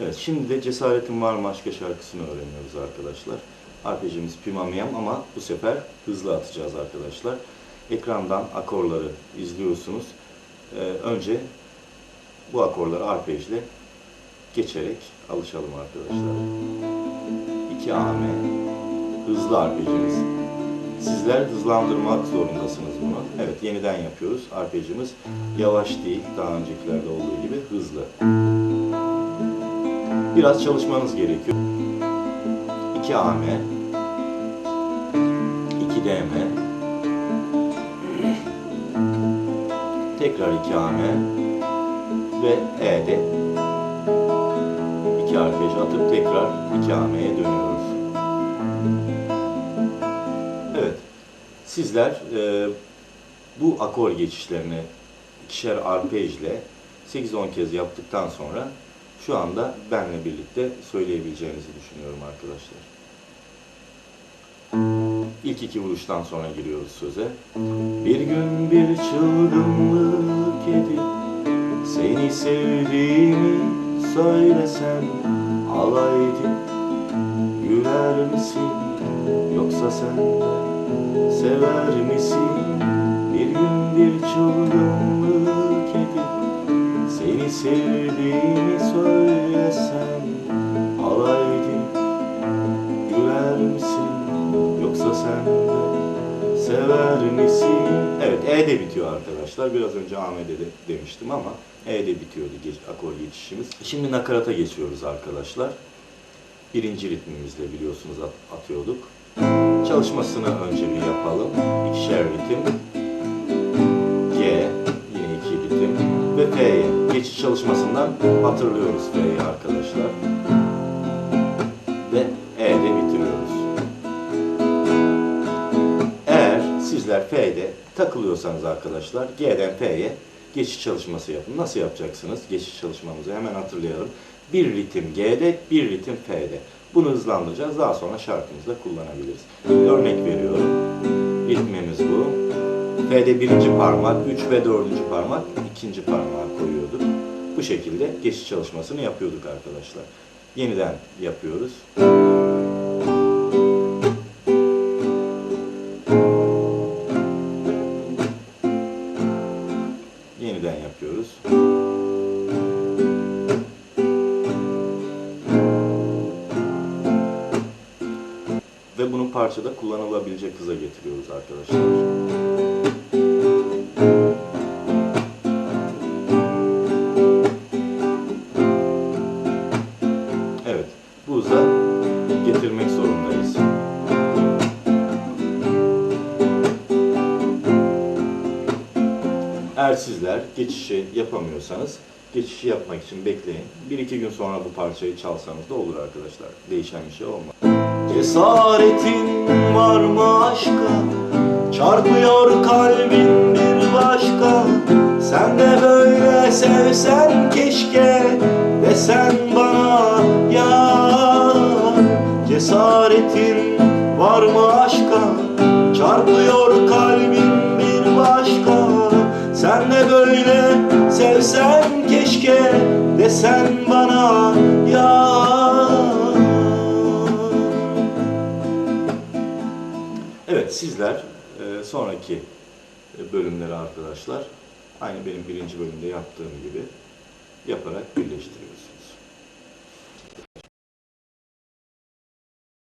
Evet, şimdi de Cesaretin Var mı Aşka şarkısını öğreniyoruz arkadaşlar. Arpejimiz Pimamiyam ama bu sefer hızlı atacağız arkadaşlar. Ekrandan akorları izliyorsunuz. Ee, önce bu akorları arpejle geçerek alışalım arkadaşlar. 2 AM hızlı arpejimiz. Sizler hızlandırmak zorundasınız bunu. Evet yeniden yapıyoruz. Arpejimiz yavaş değil, daha öncekilerde olduğu gibi hızlı. Biraz çalışmanız gerekiyor. 2 AM 2 DM Tekrar 2 AM ve E'de 2 arpej atıp tekrar 2 AM'ye dönüyoruz. Evet. Sizler e, bu akor geçişlerini ikişer arpejle 8-10 kez yaptıktan sonra şu anda benle birlikte söyleyebileceğinizi düşünüyorum arkadaşlar. İlk iki vuruştan sonra giriyoruz söze. Bir gün bir çılgınlık edip seni sevdiğimi söylesem alay edip güler misin yoksa sen sever misin? Bir gün bir çılgınlık edip seni sevdiğimi sever misin? Evet E'de bitiyor arkadaşlar. Biraz önce Ahmet'e de demiştim ama E'de bitiyordu geç, akor geçişimiz. Şimdi nakarata geçiyoruz arkadaşlar. Birinci ritmimizle biliyorsunuz at- atıyorduk. Çalışmasını önce bir yapalım. İkişer ritim. G, yine iki ritim ve F'ye. Geçiş çalışmasından hatırlıyoruz F'yi arkadaşlar. F'de takılıyorsanız arkadaşlar G'den F'ye geçiş çalışması yapın. Nasıl yapacaksınız? Geçiş çalışmamızı hemen hatırlayalım. Bir ritim G'de, bir ritim F'de. Bunu hızlandıracağız. Daha sonra şarkımızda kullanabiliriz. Örnek veriyorum. Ritmimiz bu. F'de birinci parmak, 3 ve dördüncü parmak ikinci parmağı koyuyorduk. Bu şekilde geçiş çalışmasını yapıyorduk arkadaşlar. Yeniden yapıyoruz. Yeniden yapıyoruz. Ve bunu parçada kullanılabilecek hıza getiriyoruz arkadaşlar. Getirmek zorundayız. Eğer sizler geçişi yapamıyorsanız geçişi yapmak için bekleyin. Bir iki gün sonra bu parçayı çalsanız da olur arkadaşlar. Değişen bir şey olmaz. Cesaretin var mı aşka? Çarpıyor kalbin bir başka. Sen de böyle sevsen keşke desen bana ya. Cesaretin var mı aşka? Çarpıyor böyle sevsen keşke desen bana ya. Evet sizler e, sonraki e, bölümleri arkadaşlar aynı benim birinci bölümde yaptığım gibi yaparak birleştiriyoruz.